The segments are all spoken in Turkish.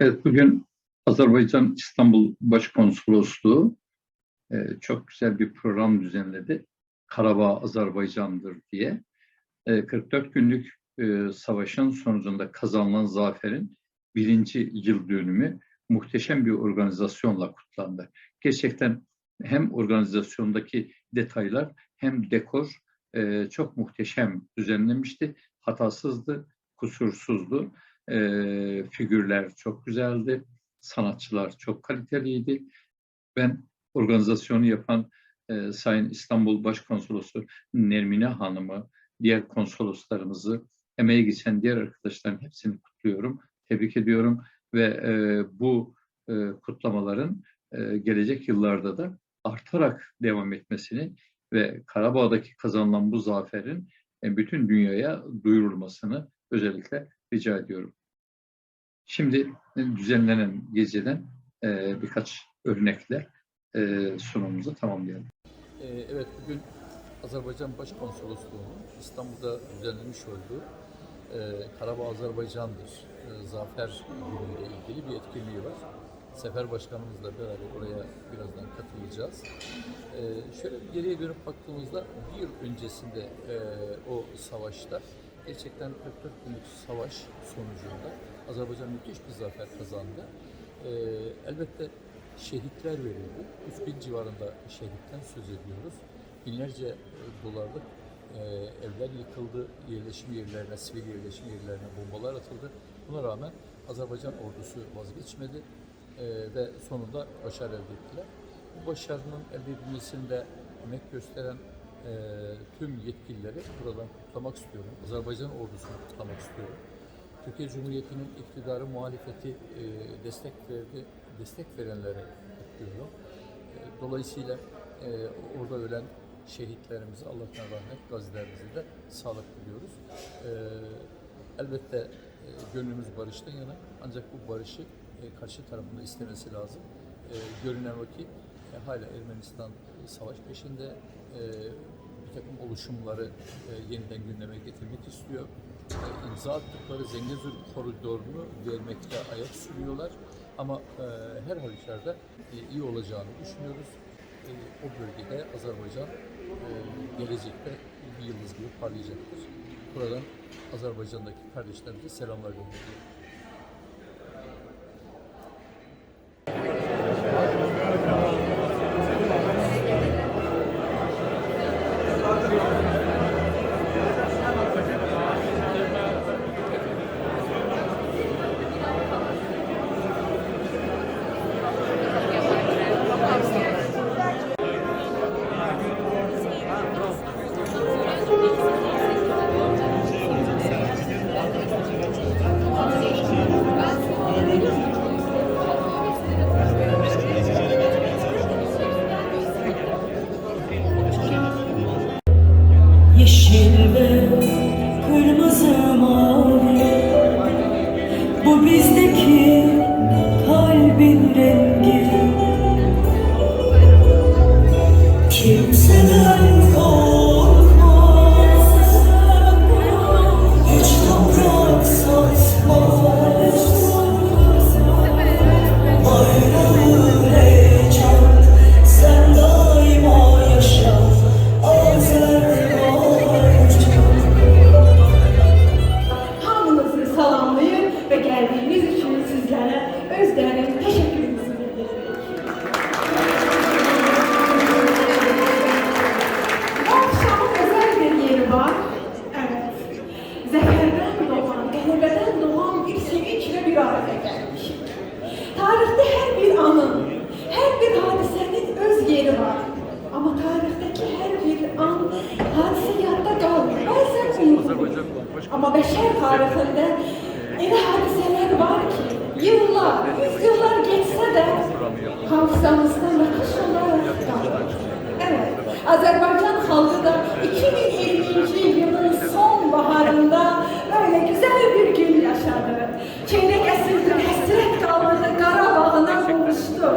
Evet, bugün Azerbaycan İstanbul Başkonsolosluğu e, çok güzel bir program düzenledi. Karabağ Azerbaycan'dır diye. E, 44 günlük e, savaşın sonucunda kazanılan zaferin birinci yıl dönümü muhteşem bir organizasyonla kutlandı. Gerçekten hem organizasyondaki detaylar hem dekor e, çok muhteşem düzenlenmişti. Hatasızdı, kusursuzdu. E, figürler çok güzeldi. Sanatçılar çok kaliteliydi. Ben organizasyonu yapan e, Sayın İstanbul Başkonsolosu Nermine Hanım'ı, diğer konsoloslarımızı, emeği geçen diğer arkadaşların hepsini kutluyorum, tebrik ediyorum ve e, bu e, kutlamaların e, gelecek yıllarda da artarak devam etmesini ve Karabağ'daki kazanılan bu zaferin e, bütün dünyaya duyurulmasını özellikle rica ediyorum. Şimdi e, düzenlenen geceden e, birkaç örnekle e, sunumumuzu tamamlayalım. Ee, Evet, bugün Azerbaycan Başkonsolosluğu'nun İstanbul'da düzenlemiş olduğu e, Karabağ Azerbaycan'dır e, Zafer Günü'yle ilgili bir etkinliği var. Sefer Başkanımızla beraber oraya birazdan katılacağız. E, şöyle geriye dönüp baktığımızda bir öncesinde e, o savaşta gerçekten 44 günlük savaş sonucunda Azerbaycan müthiş bir zafer kazandı. E, elbette şehitler verildi. 3000 civarında şehitten söz ediyoruz. Binlerce e, dolarlık e, evler yıkıldı, yerleşim yerlerine, sivil yerleşim yerlerine bombalar atıldı. Buna rağmen Azerbaycan ordusu vazgeçmedi e, ve sonunda başarı elde ettiler. Bu başarının elde edilmesinde emek gösteren e, tüm yetkilileri buradan kutlamak istiyorum. Azerbaycan ordusunu kutlamak istiyorum. Türkiye Cumhuriyeti'nin iktidarı muhalefeti e, destek verdi, destek verenleri kutluyorum. E, dolayısıyla e, orada ölen şehitlerimize Allah'tan rahmet, gazilerimize de sağlık diliyoruz. E, elbette e, gönlümüz barıştan yana ancak bu barışı e, karşı tarafında istemesi lazım. E, görünen o e, hala Ermenistan e, savaş peşinde e, takım oluşumları e, yeniden gündeme getirmek istiyor. E, imza attıkları Zengezur koridorunu vermekte ayak sürüyorlar. Ama e, her halükarda e, iyi olacağını düşünüyoruz. E, o bölgede Azerbaycan e, gelecekte bir yıldız gibi parlayacaktır. Buradan Azerbaycan'daki kardeşlerimize selamlar gönderiyorum. Ama beşer tarihinde öyle hadiseler var ki yıllar, yüzyıllar geçse de hafızamızda nakış olarak kalır. Evet, Azerbaycan halkı da 2020. yılın sonbaharında böyle güzel bir gün yaşadı. Çeyrek esirdir hasret kaldığı Qarabağına buluştu.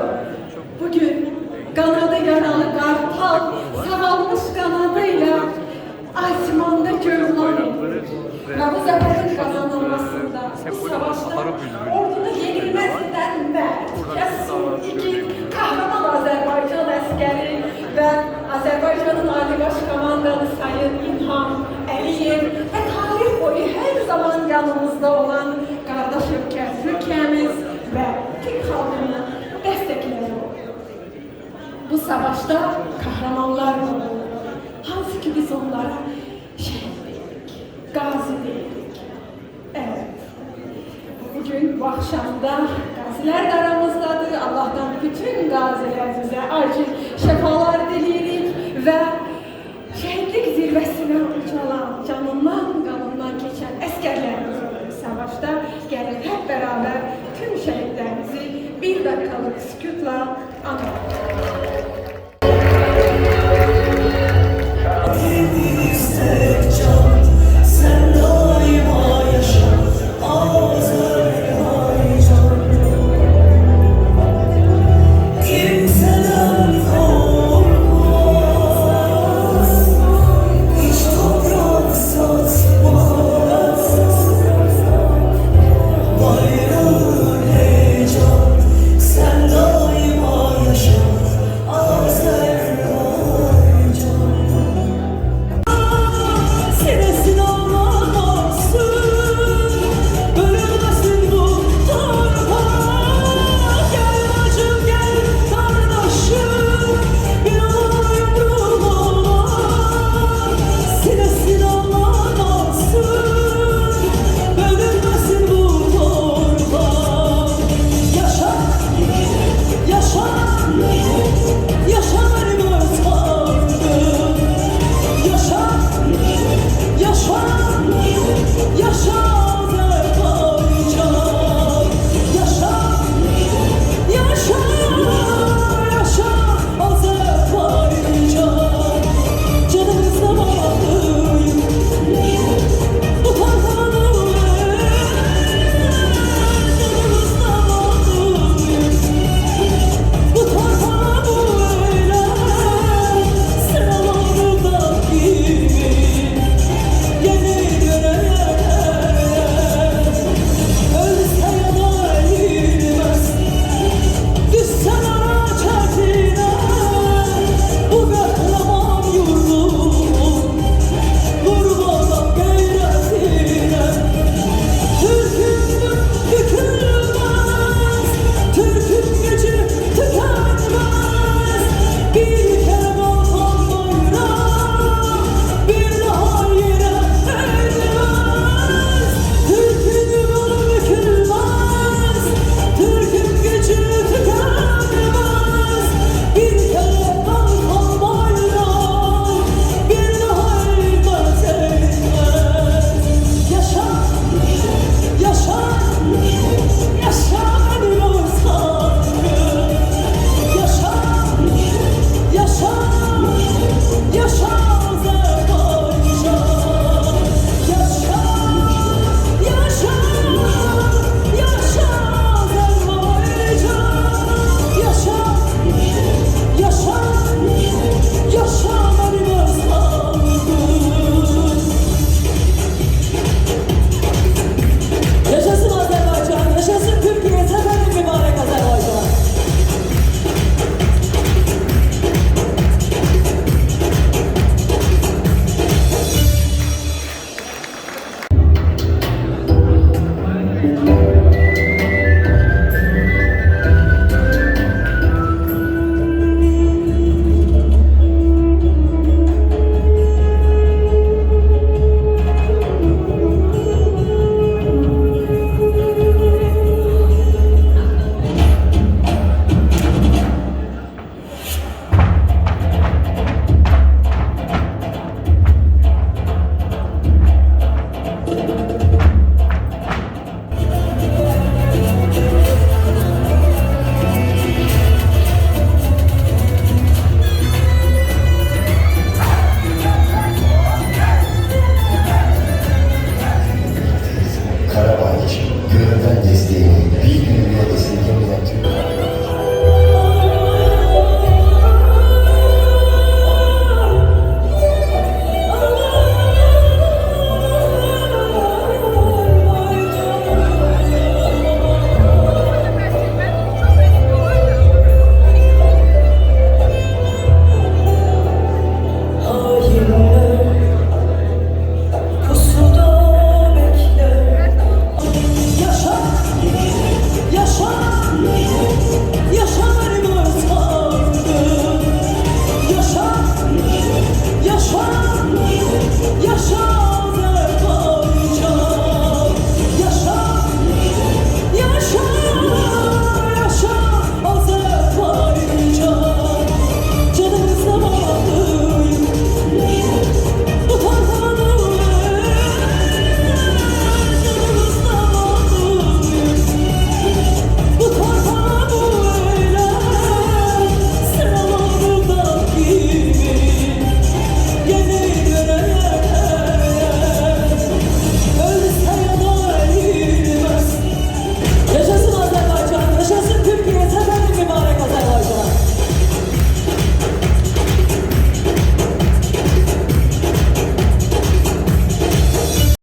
Bugün kanadı yaralı kartal sağalmış kanadıyla asmanda görünüyor ve Namaz Efendi'nin kazanılmasında bu savaşta ordunun yenilmesinden Merkez iki kahraman Azerbaycan askeri ve Azerbaycan'ın Ali Başkomandanı Sayın İlham Əliyev ve tarih boyu her zaman yanımızda olan kardeş ülke Türkiye'miz ve Türk halkını destekliyor. Bu savaşta kahramanlar var. Hansı ki biz onlara gazi dedik. Evet. Bugün bu akşamda gaziler de aramızdadır. Allah'tan bütün gazilerimize acil şefalar dileyelim